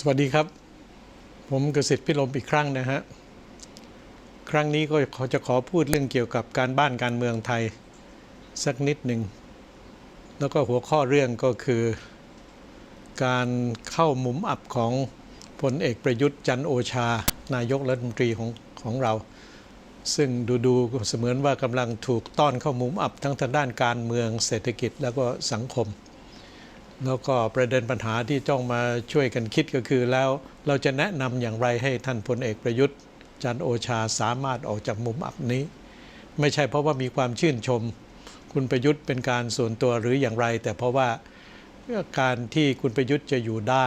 สวัสดีครับ ผมกสิทธิ์พิรมอีกครั้งนะฮะ ครั้งนี้ก็ขอจะขอพูดเรื่องเกี่ยวกับการบ้านการเมืองไทยสักนิดหนึ่ง แล้วก็หัวข้อเรื่องก็คือ การเข้ามุมอับของพลเอกประยุทธ์จันโอชา นายกรัฐมนตรีของของเรา ซึ่งดูดูๆเสมือนว่ากำลังถูกต้อนเข้ามุมอับทั้งทางด้านการเมืองเศรษฐกิจแล้วก็สังคม แล้วก็ประเด็นปัญหาที่ต้องมาช่วยกันคิดก็คือแล้วเราจะแนะนำอย่างไรให้ท่านพลเอกประยุทธ์ จันโอชาสามารถออกจากมุมอับนี้ ไม่ใช่เพราะว่ามีความชื่นชม คุณประยุทธ์เป็นการส่วนตัวหรืออย่างไร แต่เพราะว่าการที่คุณประยุทธ์จะอยู่ได้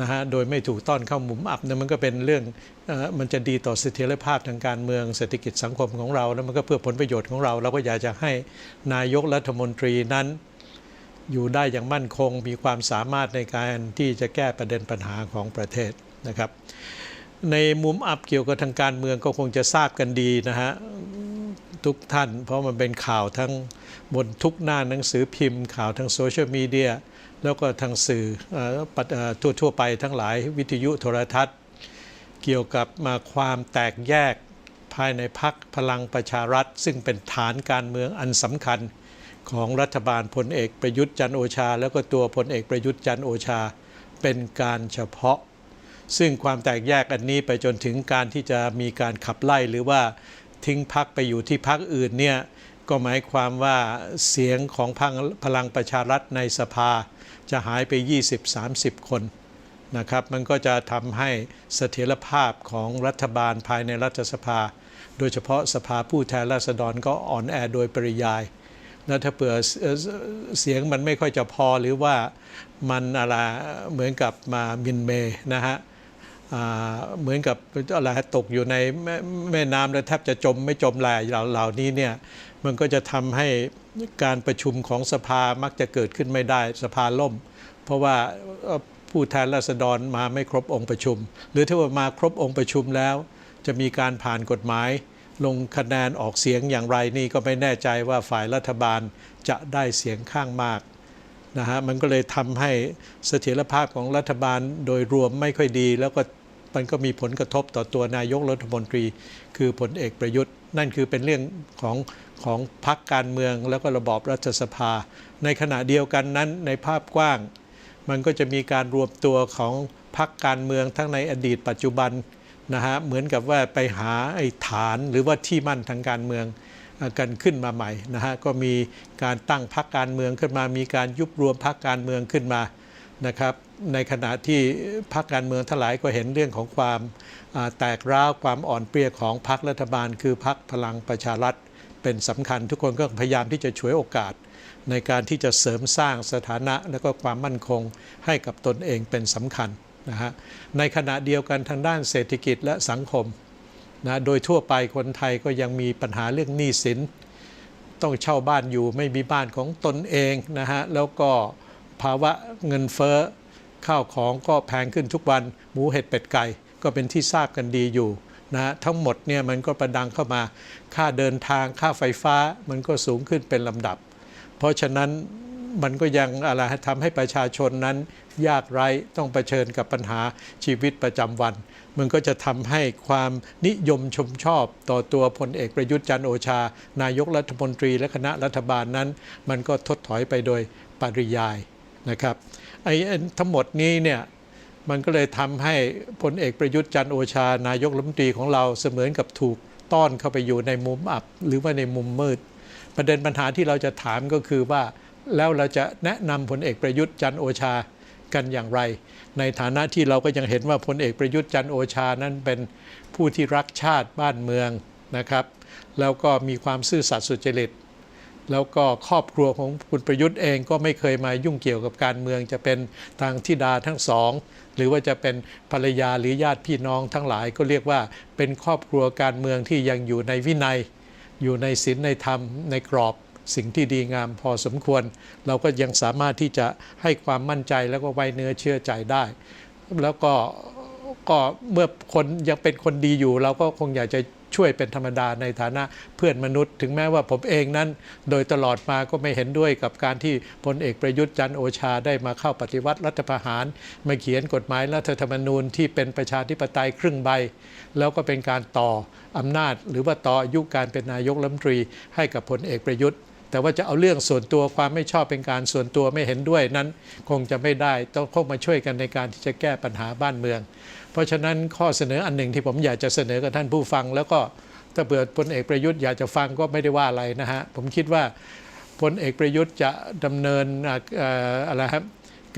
นะฮะโดยไม่ถูกต้อนเข้ามุมอับเนี่ยมันก็เป็นเรื่องออมันจะดีต่อเสถียรภาพทางการเมืองเศรษฐกิจสังคมของเราแล้วมันก็เพื่อผลประโยชน์ของเราเราก็อยากจะให้นายกรัฐมนตรีนั้น อยู่ได้อย่างมั่นคง มีความสามารถในการที่จะแก้ประเด็นปัญหาของประเทศนะครับ ในมุมอับเกี่ยวกับทางการเมืองก็คงจะทราบกันดีนะฮะทุกท่าน เพราะมันเป็นข่าวทั้งบนทุกหน้าหนังสือพิมพ์ ข่าวทางโซเชียลมีเดียแล้วก็ทางสื่อทั่วๆไปทั้งหลายวิทยุโทรทัศน์ เกี่ยวกับมาความแตกแยกภายในพักพลังประชารัฐ ซึ่งเป็นฐานการเมืองอันสำคัญ ของรัฐบาลพลเอกประยุทธ์จันโอชา แล้วก็ตัวพลเอกประยุทธ์จันโอชา เป็นการเฉพาะ ซึ่งความแตกแยกอันนี้ไปจนถึงการที่จะมีการขับไล่หรือว่าทิ้งพักไปอยู่ที่พักอื่นเนี่ยก็หมายความว่าเสียงของพลังพลังประชารัฐในสภา จะหายไป 20-30 คนนะครับมันก็จะทำให้เสถียรภาพของรัฐบาลภายในรัฐสภา โดยเฉพาะสภาผู้แทนราษฎรก็อ่อนแอโดยปริยาย แล้วถ้าเผื่อเอ่อเสียงมันไม่ค่อยจะพอหรือว่ามันอะไรเหมือนกับมามินเมนะฮะเหมือนกับอะไรตกอยู่ในแม่แมน้ำแล้วแทบจะจมไม่จมแหล่เหล่าเหล่านี้เนี่ยมันก็จะทำให้การประชุมของสภามักจะเกิดขึ้นไม่ได้สภาล่ม เพราะว่าผู้แทนราษฎรมาไม่ครบองค์ประชุม หรือถ้าว่ามาครบองค์ประชุมแล้ว จะมีการผ่านกฎหมาย ลงคะแนนออกเสียงอย่างไรนี่ก็ไม่แน่ใจว่าฝ่ายรัฐบาลจะได้เสียงข้างมากนะฮะมันก็เลยทำให้เสถียรภาพของรัฐบาลโดยรวมไม่ค่อยดี แล้วก็มันก็มีผลกระทบต่อตัวนายกรัฐมนตรี คือผลเอกประยุทธ์ นั่นคือเป็นเรื่องของของพรรคการเมืองแล้วก็ระบอบรัฐสภา ในขณะเดียวกันนั้นในภาพกว้าง มันก็จะมีการรวมตัวของพรรคการเมืองทั้งในอดีตปัจจุบัน นะฮะเหมือนกับว่าไปหาไอ้ฐานหรือว่าที่มั่นทางการเมืองกันขึ้นมาใหม่นะฮะก็มีการตั้งพรรคการเมืองขึ้นมา มีการยุบรวมพรรคการเมืองขึ้นมานะครับในขณะที่พรรคการเมืองทั้งหลายก็เห็นเรื่องของความแตกร้าวความอ่อนเปรี้ยของพรรครัฐบาล คือพรรคพลังประชารัฐ เป็นสำคัญทุกคนก็พยายามที่จะฉวยโอกาส ในการที่จะเสริมสร้างสถานะและก็ความมั่นคงให้กับตนเองเป็นสำคัญ นะฮะในขณะเดียวกันทางด้านเศรษฐกิจและสังคมนะโดยทั่วไปคนไทยก็ยังมีปัญหาเรื่องหนี้สิน ต้องเช่าบ้านอยู่ไม่มีบ้านของตนเองนะฮะแล้วก็ภาวะเงินเฟ้อข้าวของก็แพงขึ้นทุกวันหมูเห็ดเป็ดไก่ก็เป็นที่ทราบกันดีอยู่นะฮะทั้งหมดเนี่ยมันก็ประดังเข้ามา ค่าเดินทางค่าไฟฟ้ามันก็สูงขึ้นเป็นลำดับ เพราะฉะนั้น มันก็ยังอะไรทำให้ประชาชนนั้น ยากไร้ต้องเผชิญกับปัญหาชีวิตประจำวัน มันก็จะทำให้ความนิยมชมชอบต่อตัวพลเอกประยุทธ์จันโอชา นายกรัฐมนตรีและคณะรัฐบาลนั้น มันก็ทดถอยไปโดยปริยายนะครับไอ้ทั้งหมดนี้เนี่ยมันก็เลยทำให้พลเอกประยุทธ์จันโอชา นายกรัฐมนตรีของเราเสมือนกับถูกต้อนเข้าไปอยู่ในมุมอับ หรือว่าในมุมมืด ประเด็นปัญหาที่เราจะถามก็คือว่า แล้วเราจะแนะนำพลเอกประยุทธ์จันโอชากันอย่างไร ในฐานะที่เราก็ยังเห็นว่าพลเอกประยุทธ์จันโอชานั้นเป็นผู้ที่รักชาติบ้านเมืองนะครับ แล้วก็มีความซื่อสัตย์สุจริต แล้วก็ครอบครัวของคุณประยุทธ์เองก็ไม่เคยมายุ่งเกี่ยวกับการเมือง จะเป็นทางธิดาทั้งสอง หรือว่าจะเป็นภรรยาหรือญาติพี่น้องทั้งหลายก็เรียกว่าเป็นครอบครัวการเมืองที่ยังอยู่ในวินัย อยู่ในศีลในธรรมในกรอบ สิ่งที่ดีงามพอสมควร เราก็ยังสามารถที่จะให้ความมั่นใจแล้วก็ไว้เนื้อเชื่อใจได้ แล้วก็ก็เมื่อคนยังเป็นคนดีอยู่ เราก็คงอยากจะช่วยเป็นธรรมดาในฐานะเพื่อนมนุษย์ ถึงแม้ว่าผมเองนั้น โดยตลอดมาก็ไม่เห็นด้วยกับการที่พลเอกประยุทธ์จันโอชาได้มาเข้าปฏิวัติรัฐประหาร มาเขียนกฎหมายรัฐธรรมนูญที่เป็นประชาธิปไตยครึ่งใบ แล้วก็เป็นการต่ออำนาจ หรือว่าต่ออายุการเป็นนายกรัฐมนตรีให้กับพลเอกประยุทธ์ แต่ว่าจะเอาเรื่องส่วนตัวความไม่ชอบเป็นการส่วนตัวไม่เห็นด้วยนั้น คงจะไม่ได้ต้องคงมาช่วยกันในการที่จะแก้ปัญหาบ้านเมือง เพราะฉะนั้นข้อเสนออันหนึ่งที่ผมอยากจะเสนอกับท่านผู้ฟัง แล้วก็ถ้าเปิดพลเอกประยุทธ์อยากจะฟังก็ไม่ได้ว่าอะไรนะฮะผมคิดว่าพลเอกประยุทธ์จะดำเนินอะเอ่อะไรครับ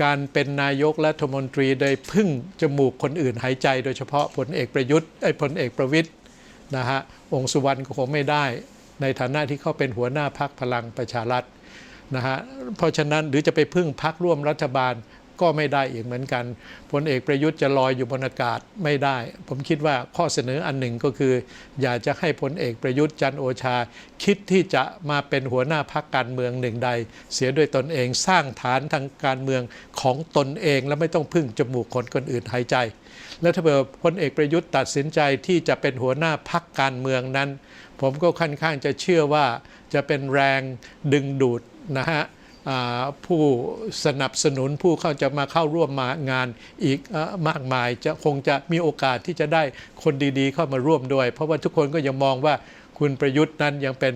การเป็นนายกรัฐมนตรีโดยพึ่งจมูกคนอื่นหายใจ โดยเฉพาะพลเอกประยุทธ์ไอ้พลเอกประวิทย์นะฮะองค์สุวรรณก็คงไม่ได้ ในฐานะที่เขาเป็นหัวหน้าพักพลังประชารัฐนะฮะเพราะฉะนั้นหรือจะไปพึ่งพักร่วมรัฐบาล ก็ไม่ได้อีกเหมือนกันพลเอกประยุทธ์จะลอยอยู่บนอากาศไม่ได้ ผมคิดว่าข้อเสนออันหนึ่งก็คือ อยากจะให้พลเอกประยุทธ์จันโอชา คิดที่จะมาเป็นหัวหน้าพักการเมืองหนึ่งใด เสียด้วยตนเองสร้างฐานทางการเมืองของตนเอง และไม่ต้องพึ่งจมูกคนคนอื่นหายใจ แล้วถ้าเกิดพลเอกประยุทธ์ตัดสินใจที่จะเป็นหัวหน้าพักการเมืองนั้น ผมก็ค่อนข้างจะเชื่อว่าจะเป็นแรงดึงดูดนะฮะ ผู้สนับสนุนผู้เข้าจะมาเข้าร่วมมางานอีกมากมาย จะคงจะมีโอกาสที่จะได้คนดีๆ เข้ามาร่วมด้วย เพราะว่าทุกคนก็ยังมองว่าคุณประยุทธ์นั้นยังเป็น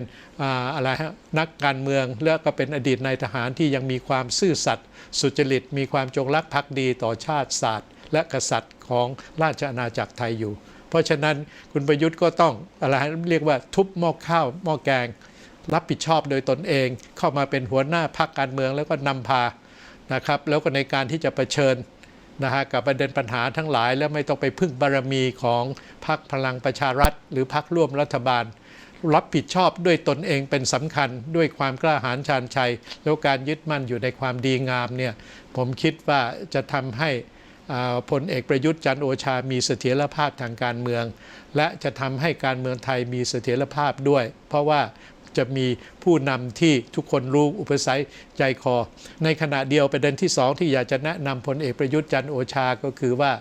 อะไรฮะนักการเมือง และก็เป็นอดีตนายทหารที่ยังมีความซื่อสัตย์สุจริต มีความจงรักภักดีต่อชาติศาสตร์ และกษัตริย์ของราชอาณาจักรไทยอยู่ เพราะฉะนั้นคุณประยุทธ์ก็ต้องอะไรฮะเรียกว่าทุบหม้อข้าวหม้อแกง รับผิดชอบโดยตนเอง เข้ามาเป็นหัวหน้าพรรคการเมืองแล้วก็นำพานะครับแล้วก็ในการที่จะะเผชิญนะฮะกับประเด็นปัญหาทั้งหลาย แล้วไม่ต้องไปพึ่งบารมีของพรรคพลังประชารัฐ หรือพรรคร่วมรัฐบาล รับผิดชอบด้วยตนเองเป็นสำคัญด้วยความกล้าหาญชาญชัย แล้วการยึดมั่นอยู่ในความดีงามเนี่ยผมคิดว่าจะทำให้อ่าพลเอกประยุทธ์จันโอชา มีเสถียรภาพทางการเมือง และจะทำให้การเมืองไทยมีเสถียรภาพด้วย เพราะว่า จะมีผู้นำที่ทุกคนรู้อุปสัยใจคอ ในขณะเดียวประเด็นที่สองที่อยากจะแนะนำพลเอกประยุทธ์จันโอชาก็คือว่า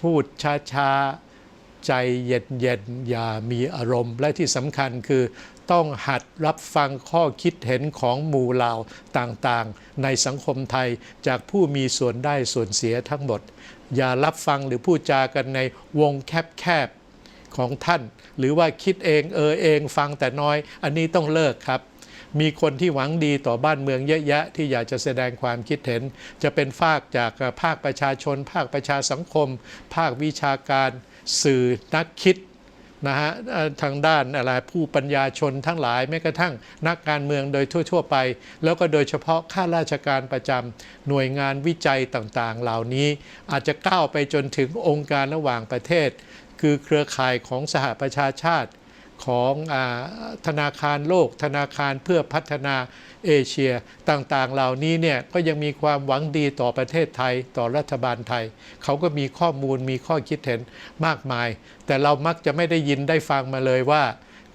พูดช้าๆ ใจเย็นๆ อย่ามีอารมณ์ และที่สำคัญคือต้องหัดรับฟังข้อคิดเห็นของหมู่เหล่าต่างๆ ในสังคมไทยจากผู้มีส่วนได้ส่วนเสียทั้งหมด อย่ารับฟังหรือพูดจากันในวงแคบๆ ของท่าน หรือว่าคิดเองเออเองฟังแต่น้อย อันนี้ต้องเลิกครับ มีคนที่หวังดีต่อบ้านเมืองเยอะแยะที่อยากจะแสดงความคิดเห็น จะเป็นภาคจากภาคประชาชน ภาคประชาสังคม ภาควิชาการสื่อนักคิดนะฮะทางด้านอะไรผู้ปัญญาชนทั้งหลายแม้กระทั่งนักการเมืองโดยทั่ว ๆ ไป แล้วก็โดยเฉพาะข้าราชการประจำหน่วยงานวิจัยต่างๆ เหล่านี้ อาจจะก้าวไปจนถึงองค์การระหว่างประเทศ คือเครือข่ายของสหประชาชาติของอธนาคารโลก ธนาคารเพื่อพัฒนาเอเชียต่างๆ เหล่านี้เนี่ยก็ยังมีความหวังดีต่อประเทศไทยต่อรัฐบาลไทย เขาก็มีข้อมูลมีข้อคิดเห็นมากมาย แต่เรามักจะไม่ได้ยินได้ฟังมาเลยว่า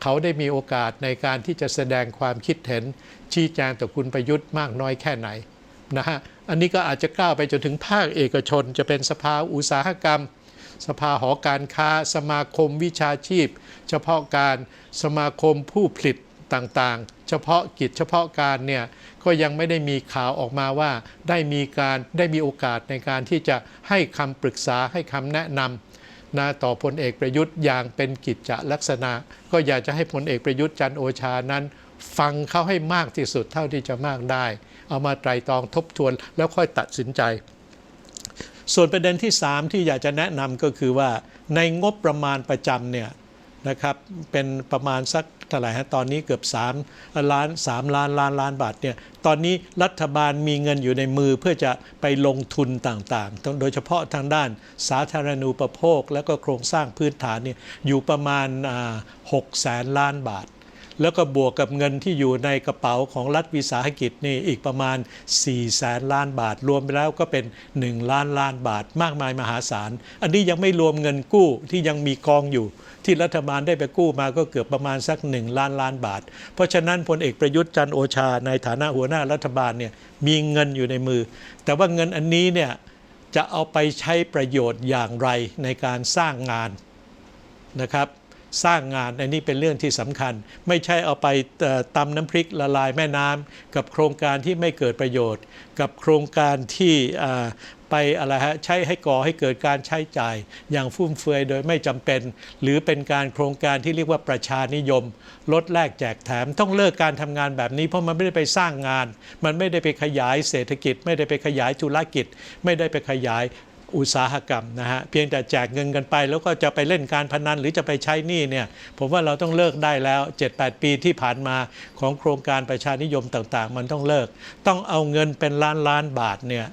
เขาได้มีโอกาสในการที่จะแสดงความคิดเห็น ชี้แจงต่อคุณประยุทธ์มากน้อยแค่ไหนนะฮะอันนี้ก็อาจจะก้าวไปจนถึงภาคเอกชน จะเป็นสภาอุตสาหกรรม สภาหอการค้า สมาคมวิชาชีพ เฉพาะการสมาคมผู้ผลิตต่างๆ เฉพาะกิจเฉพาะการเนี่ยก็ยังไม่ได้มีข่าวออกมาว่า ได้มีการได้มีโอกาสในการที่จะให้คำปรึกษาให้คำแนะนำนะต่อพลเอกประยุทธ์อย่างเป็นกิจจลักษณะ ก็อยากจะให้พลเอกประยุทธ์จันโอชานั้น ฟังเขาให้มากที่สุดเท่าที่จะมากได้ เอามาไตรตรองทบทวนแล้วค่อยตัดสินใจ ส่วนประเด็นที่ 3 ที่อยากจะแนะนำก็คือว่าในงบประมาณประจำเนี่ยนะครับเป็นประมาณสักเท่าไหร่ฮะตอนนี้เกือบ3ล้าน3ล้านล้านล้านบาทเนี่ยตอนนี้รัฐบาลมีเงินอยู่ในมือเพื่อจะไปลงทุนต่างๆ โดยเฉพาะทางด้านสาธารณูปโภค และก็โครงสร้างพื้นฐานเนี่ยอยู่ประมาณ6แสนล้านบาท แล้วก็บวกกับเงินที่อยู่ในกระเป๋าของรัฐวิสาหกิจนี่อีกประมาณ 4 แสนล้านบาท รวมไปแล้วก็เป็น 1 ล้านล้านบาทมากมายมหาศาล อันนี้ยังไม่รวมเงินกู้ที่ยังมีกองอยู่ ที่รัฐบาลได้ไปกู้มาก็เกือบประมาณสัก 1 ล้านล้านบาท เพราะฉะนั้นพลเอกประยุทธ์จันโอชา ในฐานะหัวหน้ารัฐบาลเนี่ยมีเงินอยู่ในมือ แต่ว่าเงินอันนี้เนี่ยจะเอาไปใช้ประโยชน์อย่างไรในการสร้างงานนะครับ สร้างงานอันนี้เป็นเรื่องที่สำคัญ ไม่ใช่เอาไปเอ่อตำน้ำพริกละลายแม่น้ำกับโครงการที่ไม่เกิดประโยชน์ กับโครงการที่ไปอะไรฮะใช้ให้ก่อให้เกิดการใช้จ่าย อย่างฟุ่มเฟือยโดยไม่จำเป็น หรือเป็นการโครงการที่เรียกว่าประชานิยม ลดแลกแจกแถม ต้องเลิกการทำงานแบบนี้เพราะมันไม่ได้ไปสร้างงาน มันไม่ได้ไปขยายเศรษฐกิจ ไม่ได้ไปขยายธุรกิจ ไม่ได้ไปขยาย อุตสาหกรรมนะฮะเพียงแต่แจกเงินกันไป แล้วก็จะไปเล่นการพนันหรือจะไปใช้หนี้เนี่ยผมว่าเราต้องเลิกได้แล้ว 7-8 ปีที่ผ่านมาของโครงการประชานิยมต่างๆ มันต้องเลิก ต้องเอาเงินเป็นล้านล้านบาทเนี่ย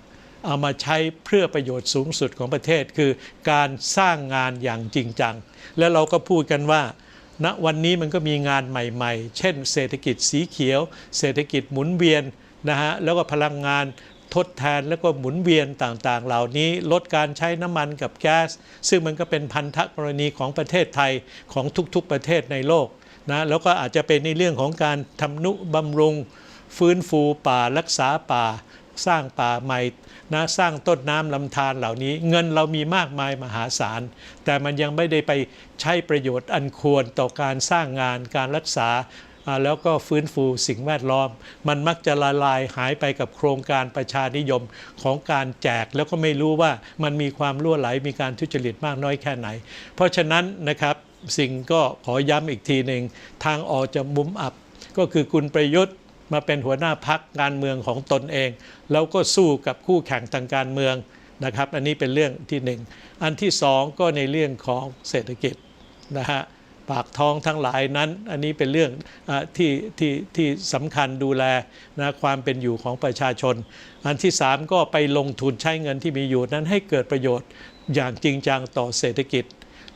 เอามาใช้เพื่อประโยชน์สูงสุดของประเทศคือการสร้างงานอย่างจริงจัง แล้วเราก็พูดกันว่าณวันนี้มันก็มีงานใหม่ ๆ เช่น เศรษฐกิจสีเขียว เศรษฐกิจหมุนเวียนนะฮะแล้วก็พลังงาน ทดแทนแล้วก็หมุนเวียนต่างๆ เหล่านี้ลดการใช้น้ำมันกับแก๊ส ซึ่งมันก็เป็นพันธกรณีของประเทศไทยของทุกๆประเทศในโลกนะแล้วก็อาจจะเป็นในเรื่องของการทำนุบำรุง ฟื้นฟูป่ารักษาป่า สร้างป่าใหม่นะสร้างต้นน้ำลำธารเหล่านี้ เงินเรามีมากมายมหาศาล แต่มันยังไม่ได้ไปใช้ประโยชน์อันควรต่อการสร้างงานการรักษาอ่า แล้วก็ฟื้นฟูสิ่งแวดล้อม มันมักจะละลายหายไปกับโครงการประชานิยมของการแจกแล้วก็ไม่รู้ว่ามันมีความล่วไหลมีการทุจริตมากน้อยแค่ไหน เพราะฉะนั้นนะครับสิ่งก็ขอย้ำอีกทีหนึ่งทางออกจะมุมอับ ก็คือคุณประยุทธ์มาเป็นหัวหน้าพักการเมืองของตนเอง แล้วก็สู้กับคู่แข่งทางการเมืองนะครับ อันนี้เป็นเรื่องที่หนึ่งอันที่สองก็ในเรื่องของเศรษฐกิจนะฮะ ปากท้องทั้งหลายนั้น อันนี้เป็นเรื่องอที่ที่ที่สำคัญดูแลนะความเป็นอยู่ของประชาชน อันที่สามก็ไปลงทุนใช้เงินที่มีอยู่นั้นให้เกิดประโยชน์อย่างจริงจังต่อเศรษฐกิจ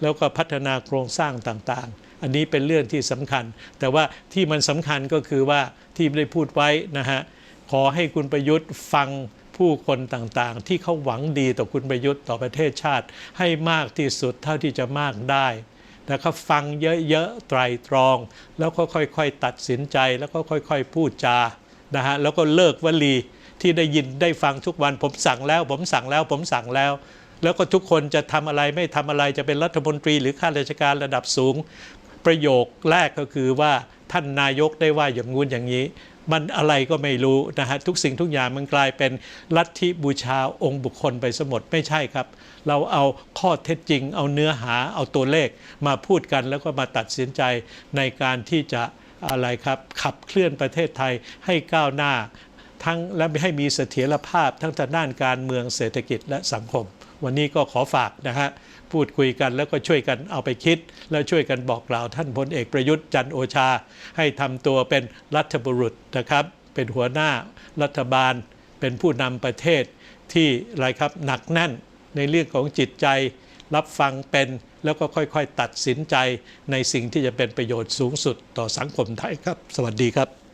แล้วก็พัฒนาโครงสร้างต่างๆ อันนี้เป็นเรื่องที่สำคัญ แต่ว่าที่มันสำคัญก็คือว่าที่ได้พูดไว้นะฮะขอให้คุณประยุทธ์ฟังผู้คนต่างๆ ที่เขาหวังดีต่อคุณประยุทธ์ต่อประเทศชาติ ให้มากที่สุดเท่าที่จะมากได้ นะครับฟังเยอะๆไตรตรอง แล้วก็ค่อยๆตัดสินใจแล้วก็ค่อยๆพูดจานะฮะแล้วก็เลิกวลีที่ได้ยินได้ฟังทุกวันผมสั่งแล้ว ผมสั่งแล้วผมสั่งแล้ว แล้วก็ทุกคนจะทำอะไรไม่ทำอะไรจะเป็นรัฐมนตรี หรือข้าราชการระดับสูง ประโยคแรกก็คือว่า ท่านนายกได้ว่าอย่างงู้นอย่างนี้ มันอะไรก็ไม่รู้นะฮะทุกสิ่งทุกอย่างมันกลายเป็นลัทธิบูชาองค์บุคคลไปสมดไม่ใช่ครับ เราเอาข้อเท็จจริง เอาเนื้อหาเอาตัวเลขมาพูดกันแล้วก็มาตัดสินใจในการที่จะอะไรครับขับเคลื่อนประเทศไทยให้ก้าวหน้า ทั้งและให้มีเสถียรภาพทั้งทางด้านการเมืองเศรษฐกิจและสังคม วันนี้ก็ขอฝากนะฮะพูดคุยกันแล้วก็ช่วยกันเอาไปคิด แล้วช่วยกันบอกกล่าวท่านพลเอกประยุทธ์จันโอชา ให้ทำตัวเป็นรัฐบุรุษนะครับ เป็นหัวหน้ารัฐบาล เป็นผู้นำประเทศที่อะไรครับหนักแน่นในเรื่องของจิตใจรับฟังเป็นแล้วก็ค่อยๆ ตัดสินใจในสิ่งที่จะเป็นประโยชน์สูงสุดต่อสังคมไทยครับ สวัสดีครับ